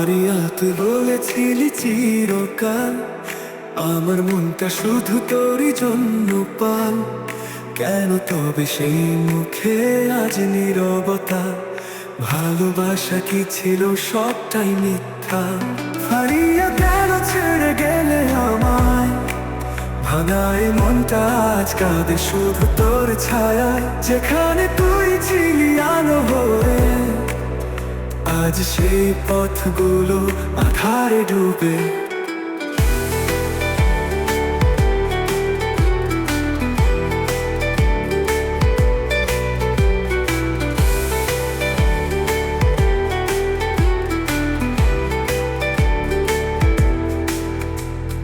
তুই বলেছিলি চিরকাল। আমার মনটা শুধু তোরই জন্য পাল। কেন তবে সেই মুখে আজ নিরবতা? ভালোবাসা কি ছিল সবটাই মিথ্যা? হারিয়ে কেন ছেড়ে গেলে আমায়? ভাঙায় মনটা আজ কাঁদে শুধু তোর ছায়ায়। যেখানে তুই ছিলি আলো হয়ে আজ সেই পথগুলো আধারে ডুবে।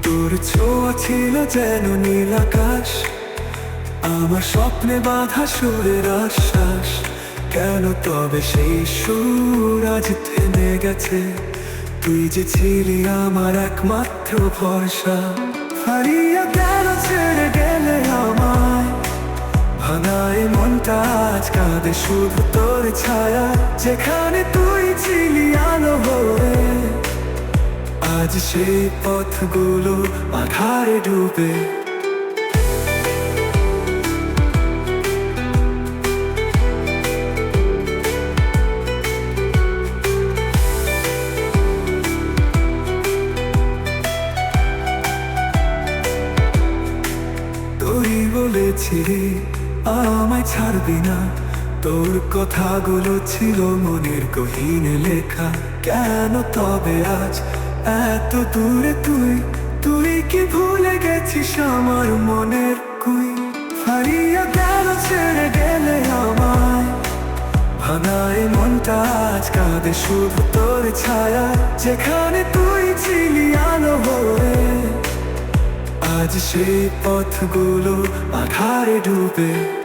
তোর ছোঁয়া ছিল যেন নীল আকাশ, আমার স্বপ্নে বাধা সুরের আশ্বাস। কেন তবে সেই সুর আজ থেমে গেছে? তুই যে ছিলি আমার একমাত্র ভরসা। হারিয়ে কেন ছেড়ে গেলে আমায়? ভাঙায় মনটা আজ কাঁদে শুধু তোর ছায়া। যেখানে তুই ছিলি আলো হয়ে আজ সেই পথগুলো আধারে ডুবে। বলেছিলি আমায় ছাড়বি না। তোর কথাগুলো ছিল মনের গহীনে লেখা। কেন তবে আজ এত দূরে তুই? তুই কি ভুলে গেছিস আমার মনের কুই? হারিয়ে কেন ছেড়ে গেলে আমায়। ভাঙায় মনটা আজ কাঁদে শুধু তোর ছায়া। যেখানে তুই আজ সেই পথগুলো আধারে ডুবে